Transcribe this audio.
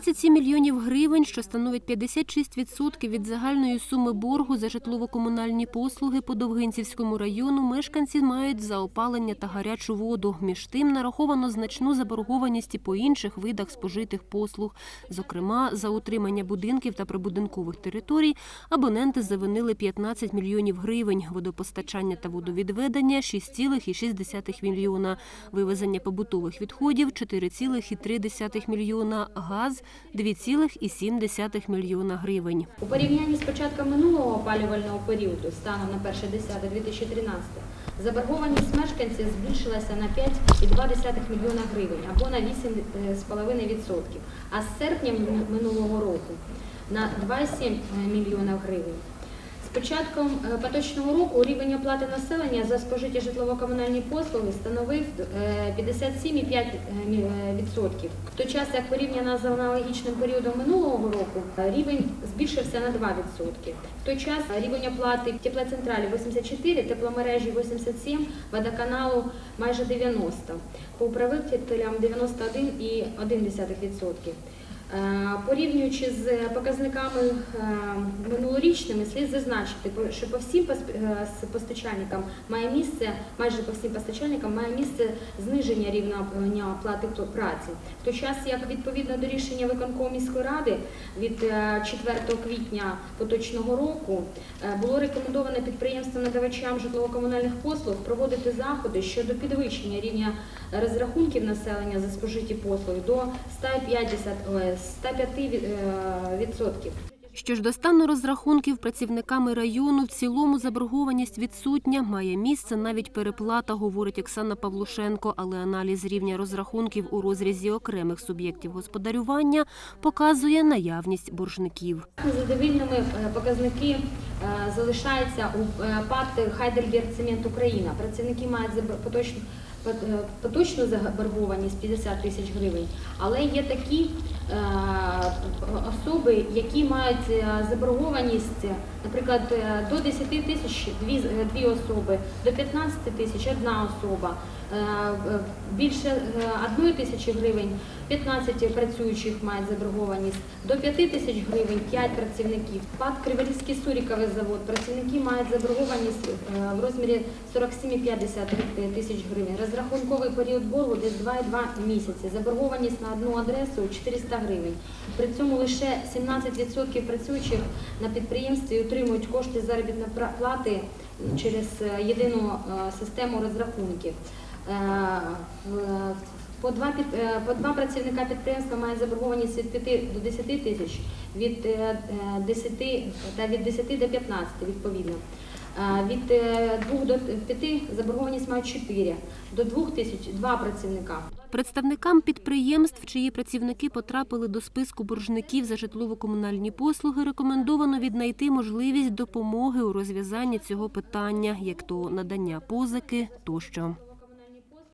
37 мільйонів гривень, що становить 56% від загальної суми боргу за житлово-комунальні послуги по Довгинцівському району, мешканці мають за опалення та гарячу воду. Між тим нараховано значну заборгованість і по інших видах спожитих послуг. Зокрема, за утримання будинків та прибудинкових територій абоненти завинили 15 мільйонів гривень, водопостачання та водовідведення – 6,6 мільйона, вивезення побутових відходів – 4,3 мільйона, газ – 2,7 мільйона гривень. У порівнянні з початком минулого опалювального періоду, станом на 1.10.2013, заборгованість мешканців збільшилася на 5,2 мільйона гривень або на 8,5%, а з серпня минулого року на 2,7 мільйона гривень. Початком е, поточного року рівень оплати населення за спожиті житлово-комунальні послуги становив е, 57,5%. В той час, як порівняно з аналогічним періодом минулого року, е, рівень збільшився на 2%. В той час рівень оплати теплоцентралі 84, тепломережі 87, водоканалу майже 90, по управителям 91,1%. Е, Порівнюючи з показниками е, минулорічними, слід зазначити, що по всім е, постачальникам має місце, майже по всім постачальникам має місце зниження рівня оплати праці. В той час, як відповідно до рішення виконкому міської ради від е, 4 квітня поточного року було рекомендовано підприємствам надавачам житлово-комунальних послуг проводити заходи щодо підвищення рівня розрахунків населення за спожиті послуги до 150, ой, 105 від- е, відсотків. Що ж до стану розрахунків працівниками району, в цілому заборгованість відсутня, має місце навіть переплата, говорить Оксана Павлушенко, але аналіз рівня розрахунків у розрізі окремих суб'єктів господарювання показує наявність боржників. Задовільними е, показники е, залишаються у ПАТ Хайдельберг Цемент Україна. Працівники мають поточну поточну заборгованість 50 тисяч гривень, але є такі е, особи, які мають е, заборгованість, наприклад, е, до 10 тисяч дві, е, особи, до 15 тисяч одна особа, е, е, більше е, одної тисячі гривень 15 працюючих мають заборгованість, до 5 тисяч гривень 5 працівників. ПАД Криворізький суріковий завод, працівники мають заборгованість е, в розмірі 47,5 тисяч гривень. Розрахунковий період боргу десь 2,2 місяці. Заборгованість на одну адресу 400 гривень. При цьому лише 17% працюючих на підприємстві отримують кошти заробітної плати через е, єдину е, систему розрахунків. Е, По два, під, по два працівника підприємства мають заборгованість від 5 до 10 тисяч, від е, е, 10 та від 10 до 15 відповідно. Е, Від 2 до 5 заборгованість мають 4, до 2 тисяч 2 працівника. Представникам підприємств, чиї працівники потрапили до списку боржників за житлово-комунальні послуги, рекомендовано віднайти можливість допомоги у розв'язанні цього питання, як то надання позики тощо.